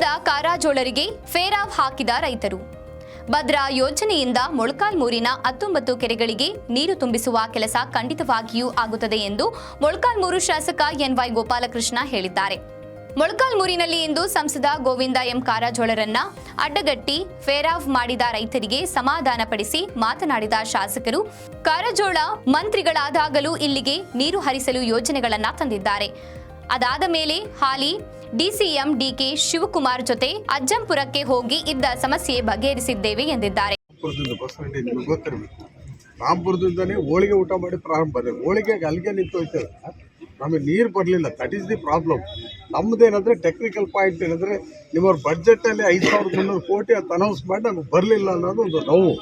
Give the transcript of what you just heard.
ಕಾರಜೋಳರಿಗೆ ಫೇರಾವ್ ಹಾಕಿದ ರೈತರು. ಭದ್ರಾ ಯೋಜನೆಯಿಂದ ಮೊಳಕಾಲ್ಮೂರಿನ ಹತ್ತೊಂಬತ್ತು ಕೆರೆಗಳಿಗೆ ನೀರು ತುಂಬಿಸುವ ಕೆಲಸ ಖಂಡಿತವಾಗಿಯೂ ಆಗುತ್ತದೆ ಎಂದು ಮೊಳಕಾಲ್ಮೂರು ಶಾಸಕ ಎನ್ವೈ ಗೋಪಾಲಕೃಷ್ಣ ಹೇಳಿದ್ದಾರೆ. ಮೊಳಕಾಲ್ಮೂರಿನಲ್ಲಿ ಇಂದು ಸಂಸದ ಗೋವಿಂದ ಎಂ ಕಾರಜೋಳರನ್ನ ಅಡ್ಡಗಟ್ಟಿ ಫೇರಾವ್ ಮಾಡಿದ ರೈತರಿಗೆ ಸಮಾಧಾನಪಡಿಸಿ ಮಾತನಾಡಿದ ಶಾಸಕರು, ಕಾರಜೋಳ ಮಂತ್ರಿಗಳಾದಾಗಲೂ ಇಲ್ಲಿಗೆ ನೀರು ಹರಿಸಲು ಯೋಜನೆಗಳನ್ನ ತಂದಿದ್ದಾರೆ. ಅದಾದ ಮೇಲೆ ಹಾಲಿ ಡಿಸಿಎಂ ಡಿಕೆ ಶಿವಕುಮಾರ್ ಜೊತೆ ಅಜ್ಜಂಪುರಕ್ಕೆ ಹೋಗಿ ಇದ್ದ ಸಮಸ್ಯೆ ಬಗೆಹರಿಸಿದ್ದೇವೆ ಎಂದಿದ್ದಾರೆ. ರಾಮ್ಪುರದಿಂದನೇ ಹೋಳಿಗೆ ಊಟ ಮಾಡಿ ಪ್ರಾರಂಭ ಬಂದೆ ಹೋಳಿಗೆಗೆ ಅಲ್ಲಿಗೆ ನಿಂತು ಹೋಯ್ತೇವೆ ನಮಗೆ ನೀರು ಬರಲಿಲ್ಲ. ದಟ್ ಈಸ್ ದಿ ಪ್ರಾಬ್ಲಮ್ ನಮ್ಮದೇನಂದ್ರೆ ಟೆಕ್ನಿಕಲ್ ಪಾಯಿಂಟ್ ಏನಂದ್ರೆ ನಿಮ್ಮ ಬಡ್ಜೆಟಲ್ಲಿ ಐದು ಸಾವಿರದ ಮುನ್ನೂರು ಕೋಟಿ ಅಂತ ಅನೌನ್ಸ್ ಮಾಡಿ ನಮಗೆ ಬರಲಿಲ್ಲ ಅನ್ನೋದು ಒಂದು ನೋವು.